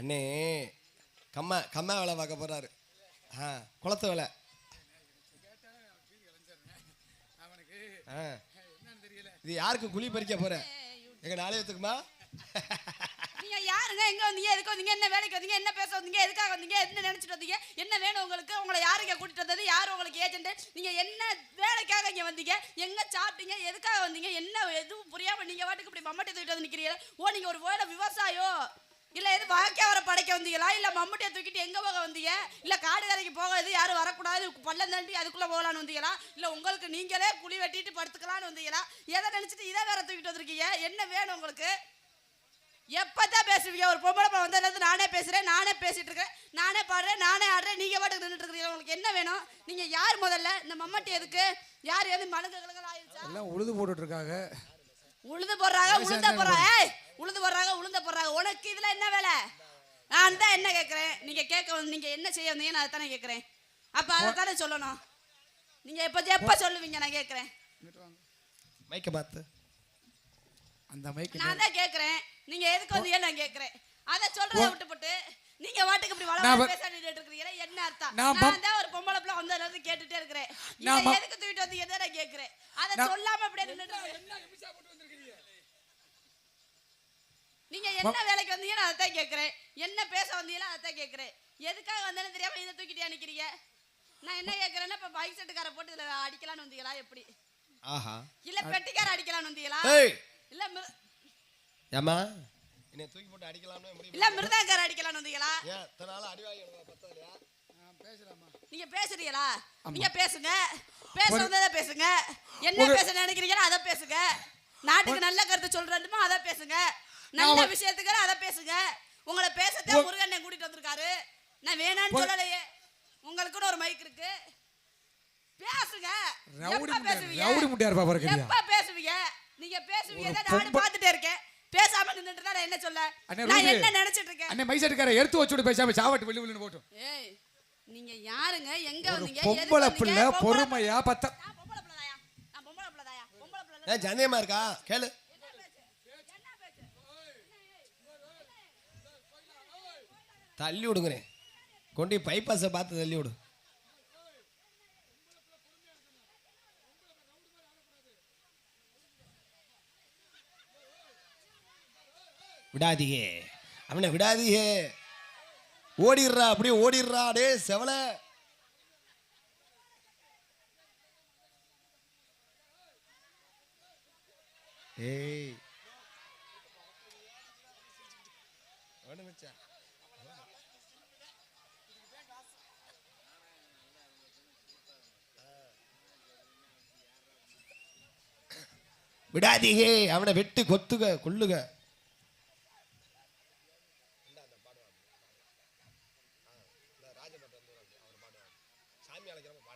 அண்ணே கம்மா கம்மா வேலை பார்க்க போறாரு. ஆ குளத்து வேலை. ஆ. இது யாருக்கு குழி பறிக்க போற? எங்க ஆலயத்துக்குமா? நீங்க யாருங்க? எங்க வந்தீங்க? எதுக்கு வந்தீங்க? என்ன வேலைக்கு வந்தீங்க? என்ன பேச வந்தீங்க? எதுக்காக வந்தீங்க? என்ன நினைச்சிட்டு வந்தீங்க? என்ன வேணும் உங்களுக்கு? உங்களை யாருங்க கூட்டிட்டு வந்தது? யார் உங்களுக்கு ஏஜென்ட் நீங்க என்ன வேலைக்காக இங்க வந்தீங்க? எங்க சாப்பிட்டீங்க? எதுக்காக வந்தீங்க? என்ன எதுவும் புரியாம நீங்க வாட்டுக்கு இப்படி மம்மட்டி தூக்கிட்டு வந்து நிக்கிறீங்க? ஓ நீங்க ஒரு வேலை விவசாயம் இல்ல எது வாக்கியாவரை படைக்க வந்தீங்களா? இல்ல மம்முட்டியை தூக்கிட்டு எங்க போக வந்தீங்க? இல்ல காடு கரைக்கு போக எது யாரும் வரக்கூடாது பள்ளம் தாண்டி அதுக்குள்ள போகலான்னு வந்தீங்களா? இல்ல உங்களுக்கு நீங்களே குழி வெட்டிட்டு படுத்துக்கலாம்னு வந்தீங்களா? எதை நினைச்சிட்டு இதை வேற தூக்கிட்டு வந்திருக்கீங்க? என்ன வேணும் உங்களுக்கு? எப்பதான் பேசுவீங்க? ஒரு பொம்பளை படம் வந்ததுலேருந்து நானே பேசுறேன் நானே பேசிட்டு இருக்கேன் நானே பாடுறேன் நானே ஆடுறேன் நீங்க பாட்டுக்கு நின்றுட்டு இருக்கீங்க உங்களுக்கு என்ன வேணும்? நீங்க யார் முதல்ல? இந்த மம்மட்டி எதுக்கு? யார் எது மனங்க கிழங்கு ஆயிடுச்சா எல்லாம் உழுது போட்டுட்டு இருக்காங்க. உழுது போடுறாங்க உளுந்த போடுறாங்க. உழுது போடுறாங்க உளுந்த போடுறாங்க. உனக்கு இதுல என்ன வேலை? நான் தான் என்ன கேட்குறேன் நீங்க கேட்க வந்து நீங்க என்ன செய்ய வந்தீங்க நான் அதானே கேட்குறேன் அப்ப அதை தானே சொல்லணும். நீங்க எப்ப எப்ப சொல்லுவீங்க? நான் கேட்குறேன் மைக்க பார்த்து. அந்த மைக்கு நான் தான் கேட்குறேன் நீங்க எதுக்கு வந்தீங்க நான் கேட்குறேன் அதை சொல்றதை விட்டுப்புட்டு நீங்க வாட்டுக்கு இப்படி வளவள வ- பேச நின்னுட்டு இருக்கீங்க என்ன அர்த்தம்? நான் தான் ஒரு பொம்பளை பிள்ளை வந்ததுல இருந்து கேட்டுட்டே இருக்கிறேன். பம்- எதுக்கு தூக்கிட்டு வந்தீங்க நான் கேட்குறேன் அதை சொல்லாம அப்படியே நின்னுட்டு இருக்கீங்க. நீங்க என்ன வேலைக்கு வந்தீங்க நான் அதான் கேட்குறேன் என்ன பேச வந்தீங்களோ அதான் கேட்குறேன் எதுக்காக வந்தேன்னு தெரியாம இதை தூக்கிட்டு நிக்கிறீங்க? நான் என்ன கேட்குறேன்னா இப்போ பைக் செட்டுக்கார போட்டு இதுல அடிக்கலாம்னு வந்தீங்களா எப்படி? ஆஹா. இல்ல பெட்டிக்கார அடிக்கலாம்னு வந்தீங்களா? இல்ல ஏம்மா? என்னை தூக்கி போட்டு அடிக்கலாம்னு முடிவு இல்ல மிருதாங்கார அடிக்கலாம்னு வந்தீங்களா? ஏன் நாள் அடி வாங்கி பத்தலையா நீங்க பேசுறீங்களா? நீங்க பேசுங்க. பேச வந்ததை பேசுங்க. என்ன பேச நினைக்கிறீங்களோ அதை பேசுங்க. நாட்டுக்கு நல்ல கருத்து சொல்றதுமோ அதை பேசுங்க. நல்ல நான் விஷயத்துக்கு அதை பேசுங்க. உங்களை பேசத்தான் முருகன் கூட்டிட்டு வந்திருக்காரு. நான் வேணான்னு ஒரு- சொல்லலையே. உங்களுக்குன்னு ஒரு மைக் இருக்கு. பேசுங்க. ரவுடி பேசுவீங்க? ரவுடி முட்டையா இருப்பா பாரு கரியா. எப்ப பேசுவீங்க? நீங்க பேசுவீங்க. பொம்ப- பார்த்துட்டே இருக்கேன். பேசாம நின்னுட்டு நான் என்ன சொல்ல? நான். என்ன நினைச்சிட்டு இருக்கேன்? அண்ணே மைசெட்டுக்கார எடுத்து வச்சுட்டு பேசாம சாவட்டு வெளி வெளின்னு போட்டும் ஏய் நீங்க யாருங்க? எங்க வந்தீங்க? பொம்பளை? பிள்ளை பொம்பளை பொறுமையா பத்த நான் பொம்பளை பிள்ளைதாயா? நான் பொம்பளை பிள்ளைதாயா? பொம்பளை பிள்ளை ஏன் சந்தேகமா இருக்கா? கேளு. தள்ளி விடுங்கிறேன் கொண்டு பைபாஸை பார்த்து தள்ளி விடு. விடாதியே அவனை விடாதியே ஓடிடுறா அப்படியே ஓடிடுறா டே செவல. ஏய். விடாதீகே அவனை வெட்டு கொத்துக கொள்ளுக எனக்கு அவர்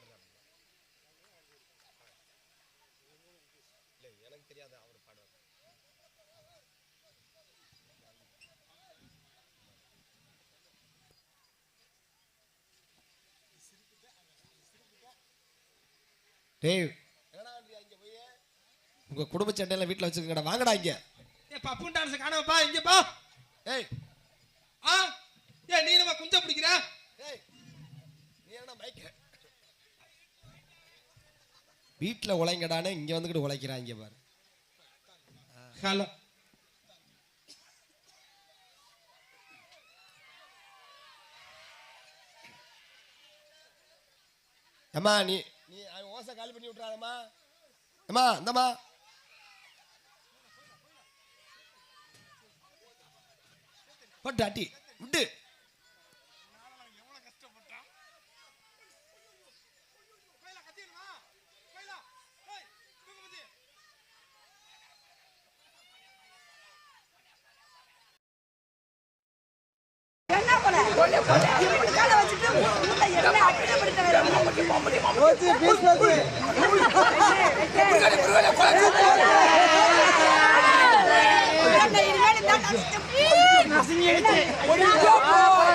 டேய் உங்க குடும்ப சண்டையெல்லாம் வீட்டில் வச்சுக்கங்கடா வாங்கடா இங்க. ஏ பப்புன் டான்ஸ் காணவப்பா இங்க பா. ஏய். ஆ? ஏ நீ நம்ம குஞ்ச பிடிக்கிற? ஏய் நீ என்ன மைக்க வீட்டில் உழைங்கடானே இங்க வந்துக்கிட்டு உழைக்கிறாங்க பாரு. ஹலோ. அம்மா நீ நீ ஓசை காலி பண்ணி விட்றாதம்மா அம்மா இந்தம்மா. போட்டு அட்டி விட்டு என்ன போல இப்படி காலை வச்சுட்டு உள்ள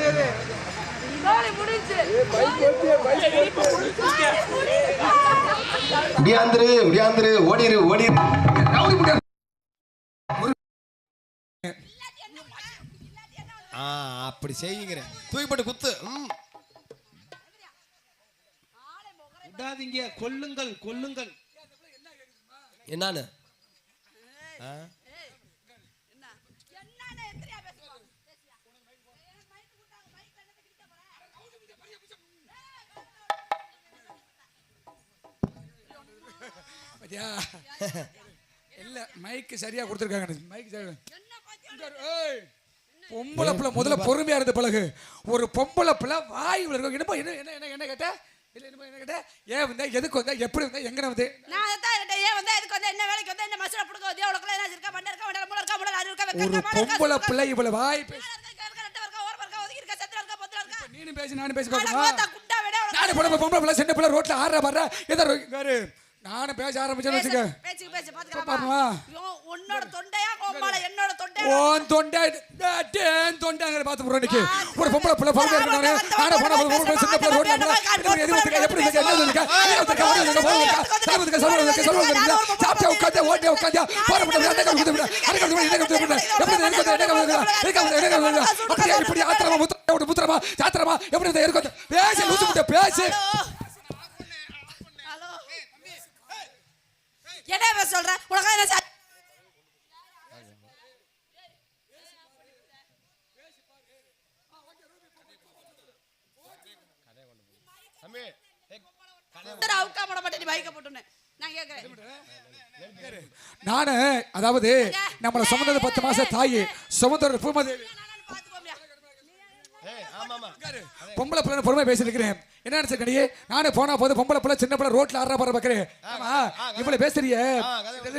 என்ன அக்கிரமப்படுத்த வேற உடியாந்துரு உடியாந்துரு ஓடிரு ஓடிரு. அப்படி செய்யுங்கிறேன் தூக்கி போட்டு குத்து. விடாதீங்க. கொல்லுங்கள் கொல்லுங்கள். என்னான்னு ஆ? பாத்தியா இல்ல மைக்கு சரியா கொடுத்துருக்காங்க. மைக் சரியா ஏய், பொம்பளை பிள்ளை முதல்ல பொறுமையா இருந்து பழகு. ஒரு பொம்பளை பிள்ளை வாய் இருக்கும் என்னப்பா என்ன என்ன என்ன என்ன கேட்ட? இல்ல என்னப்பா என்ன கேட்ட? ஏன் வந்த எதுக்கு வந்த எப்படி வந்த எங்க வந்து? நான் அதான் கேட்டேன், ஏன் வந்த, எதுக்கு வந்த, என்ன வேலைக்கு வந்த, என்ன மசுரை புடுங்க வந்தியா, உனக்குள்ள என்ன இருக்கா, மண்டை இருக்கா, மண்டை மூளை இருக்கா, மூளை அறிவு இருக்கா, ஒரு பொம்பளை பிள்ளை இவ்வளவு வாய் பேசி. நீனும் பேசி நானும் பேசி உனக்கு நானும் பொம்பளை பிள்ளை சின்ன பிள்ளை ரோட்ல ஆடுற பாடுற ஏதோ நானும் பேச ஆரம்பிச்சேன்னு பேசு, வச்சுக்க. உன்னோட தொண்டையா கோமாள? என்னோட தொண்டையா? ஓன் தொண்டை டேன் தொண்டைங்கிற பார்த்து போறோம் இன்னைக்கு. ஒரு பொம்பளை பிள்ளை பொறுமையா இருக்கணும் நானும் போன பொம்பளை சின்ன பிள்ளை ரோட்ல போனா எது வந்துருக்க எப்படி இருக்க? என்ன வந்துருக்க என்ன வந்துருக்க ஓடி வந்துருக்க போய் வந்துருக்க சாப்பிடுறதுக்கு சொல்றதுக்கு சொல்றதுக்கு சாப்பிட்டு உட்காந்து ஓட்டி உட்காந்து போற முடியும் என்ன கவுத்து விட அரை கவுத்து விட என்ன கவுத்து விட எப்படி என்ன கவுத்து என்ன கவுத்து என்ன கவுத்து என்ன அப்படி இப்படி ஆத்திரமா முத்திரமா ஒரு சாத்திரமா எப்படி இந்த இருக்கும் பேசி லூசு முட்டை பேசி ஹலோ என்ன பேச சொல்ற உனக்கு என்ன சா- தம்பி ஏய், சுந்தர அவுக்கா போட மாட்டேன் நீ பைக்க போட்டுன்னு. நான் கேக்குறேன். நானு அதாவது நம்மளை சுமந்தது பத்து மாசம் தாயி சுமந்தர் பூமதேவி. பொம்பளை பிள்ளை பொறுமை பேசிருக்கிறேன் என்ன நினைச்சிருக்கீங்க நானே போனா போது பொம்பளை பிள்ளை சின்ன பிள்ளை ரோட்ல ஆடுற பாரு பாக்குறேன் இவ்வளவு பேசுறிய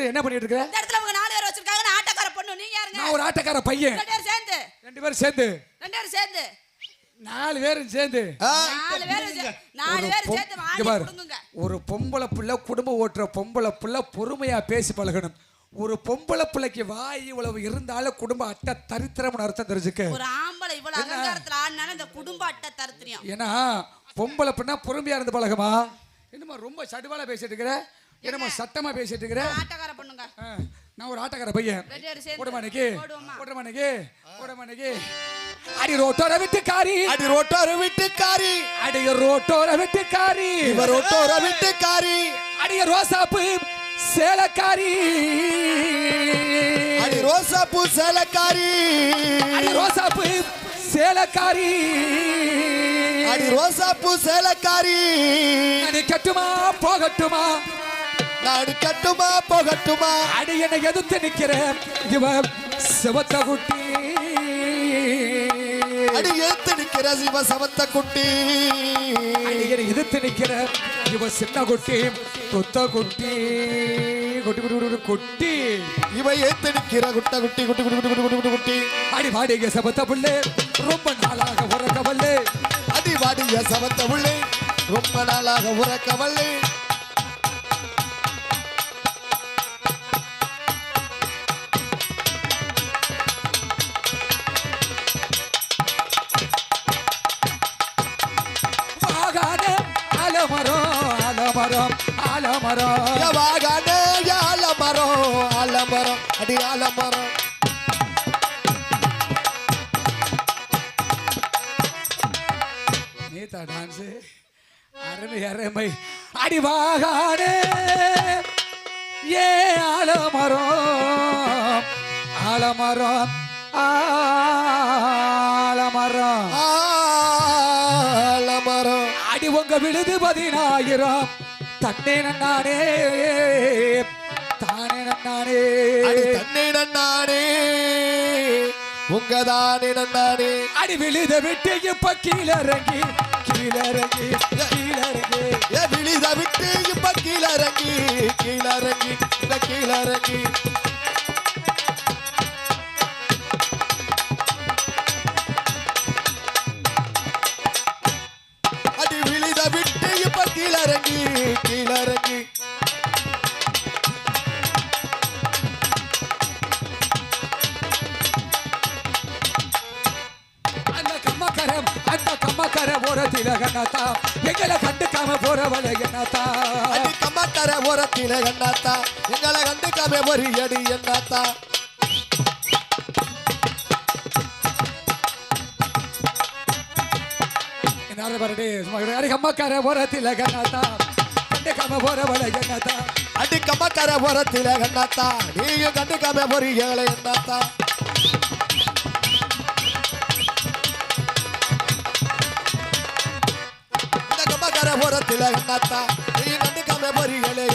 என்ன பண்ணிட்டு இருக்கிற இந்த இடத்துல நாலு பேர் வச்சிருக்காங்க நான் ஆட்டக்கார பொண்ணு நீங்க யாருங்க நான் ஒரு ஆட்டக்கார பையன் ரெண்டு பேரும் சேர்ந்து ரெண்டு பேரும் சேர்ந்து ரெண்டு பேரும் சேர்ந்து நாலு பேரும் சேர்ந்து ஒரு பொம்பளை பிள்ளை குடும்பம் ஓட்டுற பொம்பளை பிள்ளை பொறுமையா பேசி பழகணும் ஒரு பொம்பளை பிள்ளைக்கு வாய் இவ்வளவு இருந்தாலும் குடும்ப அட்டை தரித்திரம்னு அர்த்தம் தெரிஞ்சுக்க. ஒரு ஆம்பளை இவ்வளவு அகங்காரத்துல ஆடினாலும் இந்த குடும்ப அட்டை தருத்திரியம். ஏன்னா பொம்பளை பிள்ளை பொறுமையா இருந்து பழகுமா? என்னமா ரொம்ப சடுவால பேசிட்டு இருக்கிற? என்னமா சத்தமா பேசிட்டு இருக்கிற? ஆட்டக்கார பொண்ணுங்க. நான் ஒரு ஆட்டக்கார பையன். போடுமானிக்கு? போடுமானிக்கு போடுமானிக்கு அடி ரோட்டோர விட்டுக்காரி. அடி ரோட்டோர வீட்டுக்காரி. அடி ரோட்டோர விட்டுக்காரி. இவ ரோட்டோர வீட்டுக்காரி. அடிய ரோசாப்பு சேலக்காரி. அடி ரோசா பூ சேலக்காரி. அடி ரோசாப்பு சேலக்காரி. அடி ரோசா பூ சேலக்காரி. அடி கட்டுமா போகட்டுமா. நாடு கட்டுமா போகட்டுமா. அடி என்னை எதிர்த்து நிக்கிறேன் இவ சிவத்த குட்டி. அடி எடுத்து நிக்கிற சிவ சமத்த குட்டி. எதிர்த்து நிக்கிற இவ சின்ன குட்டி தொத்த குட்டி குட்டி குட்டி குட்டி இவ ஏத்து நிக்கிற குட்ட குட்டி குட்டி குட்டி குட்டி குட்டி குட்டி குட்டி. அடி வாடிங்க சபத்த புள்ளே ரொம்ப நாளாக உறக்கவல்லே. அடி வாடிய சமத்த உள்ளே ரொம்ப நாளாக உறக்கவல்லே. அலமரம். வாகானே ஆலமரம் ஆலமரம் அடி ஆலமரம் நீதா டான்ஸ் அருமை அருமை. அடி வாகானே ஏ ஆலமரம் ஆலமரம் ஆலமரம் ஆலமரம் அடி உங்க விழுது பதினாயிரம். தன்னே நன்னானே. தானே நன்னானே. தன்னை நன்னானே. உங்கதானே நன்னானே. அடி விழுத விட்டு இப்ப கீழறங்கி கீழறங்கி கீழறங்கி. விழித விட்டு இப்ப கீழறங்கி கீழறங்கி கீழறங்கி. கிளறக்கு கமக்கரம் அந்த கமக்கர ஓரத்தில கண்ணாத்தா எங்களை கண்டுக்காம போறவள என்னாத்தா? அது கமக்கர ஓரத்தில கண்ணாத்தா எங்களை கண்டுக்காம ஒரு அடி என்னாத்தா? என்ன பாருடைய சும்மா அடி கம்மக்கார ஓரத்தில கண்ணாத்தா கண்டுக்காம போறவள என்னத்தா? அடி கம்மக்கர ஓரத்தில கண்ணாத்தா நீயும் கண்டுக்காம ஒரு ஏழை என்னாத்தா? இந்த கம்மக்கர கண்டுக்காம ஒரு ஏழை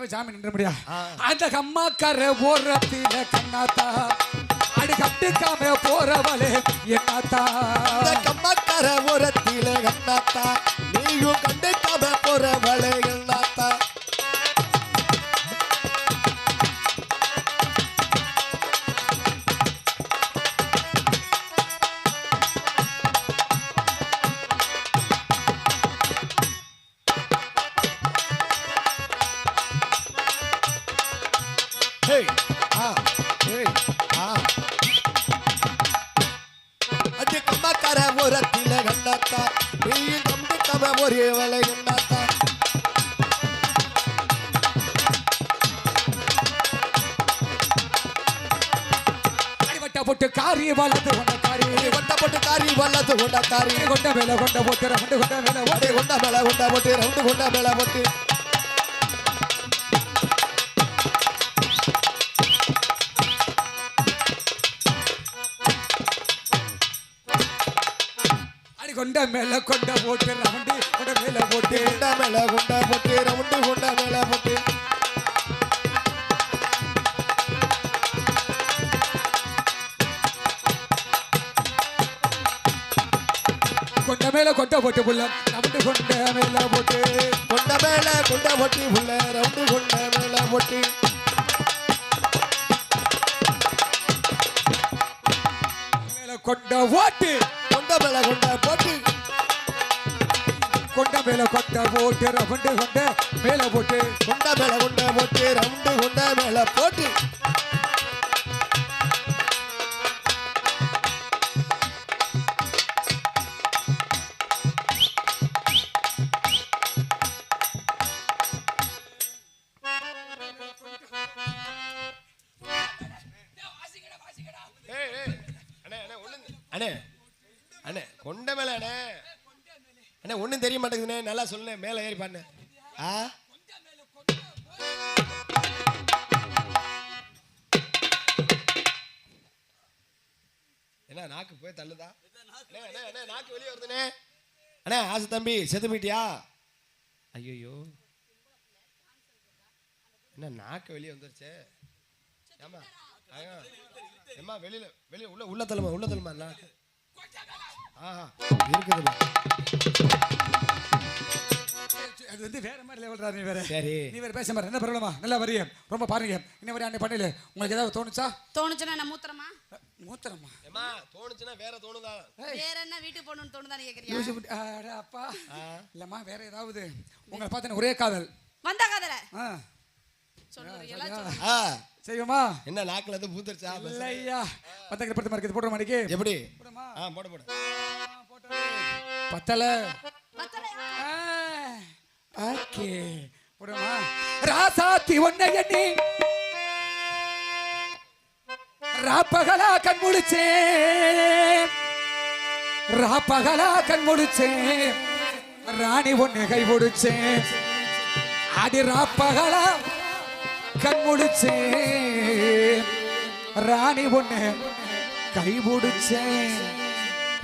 பிடிச்சாவே சாமி நின்ற முடியா அந்த அம்மாக்கார ஓரத்தில கண்ணாத்தா. அடி கண்டுக்காம போறவளே என்னத்தா. இந்த கம்மக்கர ஓரத்தில கண்ணாத்தா. நீயும் கண்டுக்காம போற Hey, ah, hey, ah. அடி கம்பக்கார ஓரத்தில கண்டாத்தா நீயும் கம்பிக்காம ஒரே வலை கண்டாத்தா. போட்டு காரி வளர்ந்து கொண்ட காரி. கொண்ட போட்டு காரி வல்லது கொண்ட காரி. கொண்ட மேல கொண்ட போட்டு ரெண்டு கொண்ட மேல கொண்ட மேல கொண்ட போட்டு ரவுண்டு கொண்ட மேல போட்டு. கொண்ட மேல கொண்ட போட்டு ரவுண்டு கொண்ட மேல போட்டு. கொண்ட மேல கொண்ட போட்டு ரவுண்டு கொண்ட மேல போட்டு. கொண்ட மேல கொண்ட போட்டு புள்ள ரவுண்டு கொண்ட மேல போட்டு. கொண்ட மேல கொண்ட போட்டு உள்ள ரவுண்டு கொண்ட மேல போட்டு. மேல கொண்ட ஓட்டு. கொண்ட மேல கொண்ட போட்டு. கொண்ட மேல கொண்ட போட்டு ரவுண்டு கொண்ட மேல போட்டு. கொண்ட மேல கொண்ட போட்டு ரவுண்டு கொண்ட மேல போட்டு. அண்ணே கொண்ட மேல அண்ணே. அண்ணே ஒண்ணும் தெரிய மாட்டேங்குதுண்ணே. நல்லா சொல்லுண்ணே மேல ஏறி பாண்ணே ஆ? என்ன நாக்கு போய் தள்ளுதா? அண்ணே, அண்ணே, நாக்கு வெளியே வருதுண்ணே. அண்ணே ஆசை தம்பி செத்து போயிட்டியா? ஐயோ என்ன நாக்கு வெளியே வந்துருச்சே. ஏமா ஏம்மா வெளியில வெளியே உள்ள உள்ள தள்ளுமா உள்ள தள்ளுமா நாக்கு? இருக்குது அது வந்து வேற மாதிரி லெவல் நீ வேற. சரி. நீ வேற பேச மாதிரி என்ன பரவாயில்லமா நல்லா வரிய. ரொம்ப பாருங்க. இன்ன வரை அன்னை பண்ணல உங்களுக்கு ஏதாவது தோணுச்சா? தோணுச்சுன்னா என்ன மூத்திரமா? மூத்திரமா? ஏம்மா தோணுச்சுன்னா வேற தோணுதா? வேற என்ன வீட்டுக்கு போகணும்னு விட்டு- அட அப்பா. இல்லம்மா வேற ஏதாவது. உங்களை பார்த்தேன் ஒரே காதல். வந்த கதல? ஆ. சொல்றது எல்லாம் சொல்லு. ஆ. செய்வோமா? என்ன நாக்குல இருந்து பூத்துருச்சா? இல்லையா. பத்தங்க படுத்த மாதிரி போடுற மாதிரிக்கு எப்படி? போடுமா ஆ போடு போடு. பத்தல? ஓகே. போடுமா? ராசாத்தி ஒன்னை எண்ணி. ராப்பகலா கண் முழிச்சேன் ராப்பகலா கண் முழிச்சேன் ராணி ஒண்ணு கை முடிச்சேன் அடி ராப்பகலா கண் ராணி ஒண்ணு கை முடிச்சேன்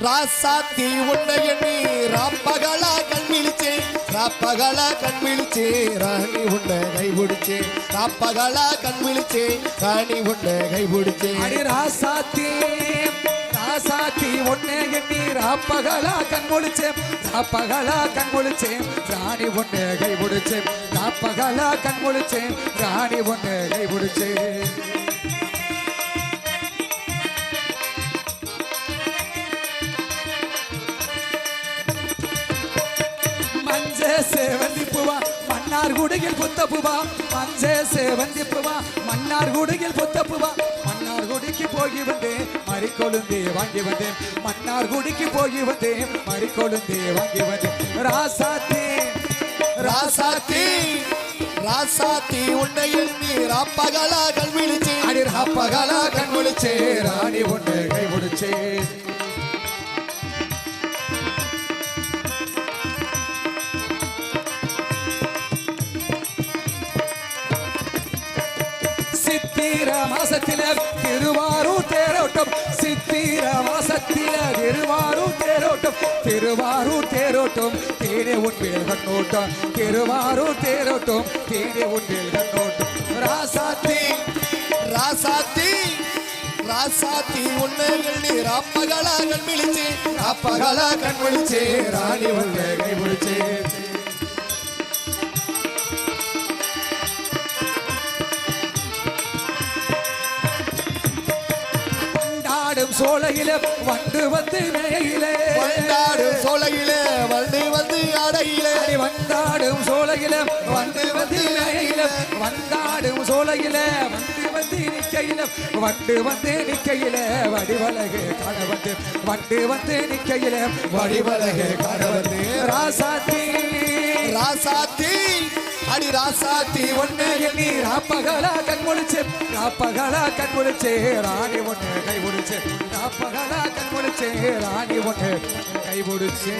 ராசாத்தி உன்னை எண்ணி ராப்பகலா கண் விழிச்சே ராப்பகலா கண் விழிச்சே ராணி உன்னை கை பிடிச்சே ராப்பகலா கண் விழிச்சே ராணி உன்னை கை பிடிச்சே அடி ராசாத்தி ராசாத்தி உன்னை எண்ணி ராப்பகலா கண் முழிச்சேன் அப்பகலா கண் முழிச்சேன் ராணி ஒன்று கை பிடிச்சேன். அப்பகலா கண் முழிச்சேன் ராணி ஒன்று கை பிடிச்சேன். சேவந்தி பூவா மன்னார் குடுகில் புத்த பூவா மஞ்சே சேவந்தி பூவா மன்னார் குடுகில் புத்த பூவா மறிக்கொழுந்தே வாங்கி வந்தேன். மன்னார் குடிக்கு போய் வந்தேன். மறிக்கொழுந்தே வாங்கி வந்தேன். ராசாத்தே ராசாத்தி ராசாத்தி உன்னையில் நீ ராப்பகலா கல்விழிச்சு அடி ராப்பகலா கண் முழிச்சே ராணி ஒன்று கை முடிச்சே சித்திர மாசத்தில திருவாரூர் தேரோட்டம். சித்திர மாசத்தில திருவாரூர் தேரோட்டம். திருவாரூர் தேரோட்டம் தேனே உன்மேல் கண்ணோட்டம். திருவாரூர் தேரோட்டம் தேனே உன்மேல் கண்ணோட்டம். ராசாத்தி ராசாத்தி ராசாத்தி உன்னி ராப்பகலா கண் விழிச்சு அப்பகலா கண் முழிச்சே ராணி உன்னை கை முடிச்சே சோலையில வண்டு வந்து மேயிலே வண்டாடு சோலையிலே வந்து வந்து அடையிலே அடி வந்தாடும் சோலையில வந்து வந்து மேயில வந்தாடும் சோலையில வந்து வந்து நிக்கையில வண்டு வந்து நிக்கையில வடிவலகு காண வந்து வண்டு வந்து நிக்கையில வடிவலகு காண வந்து ராசாத்தி. ராசாத்தி. அடி ராசாத்தி ஒண்ணு எண்ணி ராப்பகலா கண் முடிச்சு ராப்பகலா கண் முழிச்சு ராணி ஒண்ணு கை முடிச்சு ராப்பகலா கண் முழிச்சு ராணி ஒண்ணு கை முடிச்சு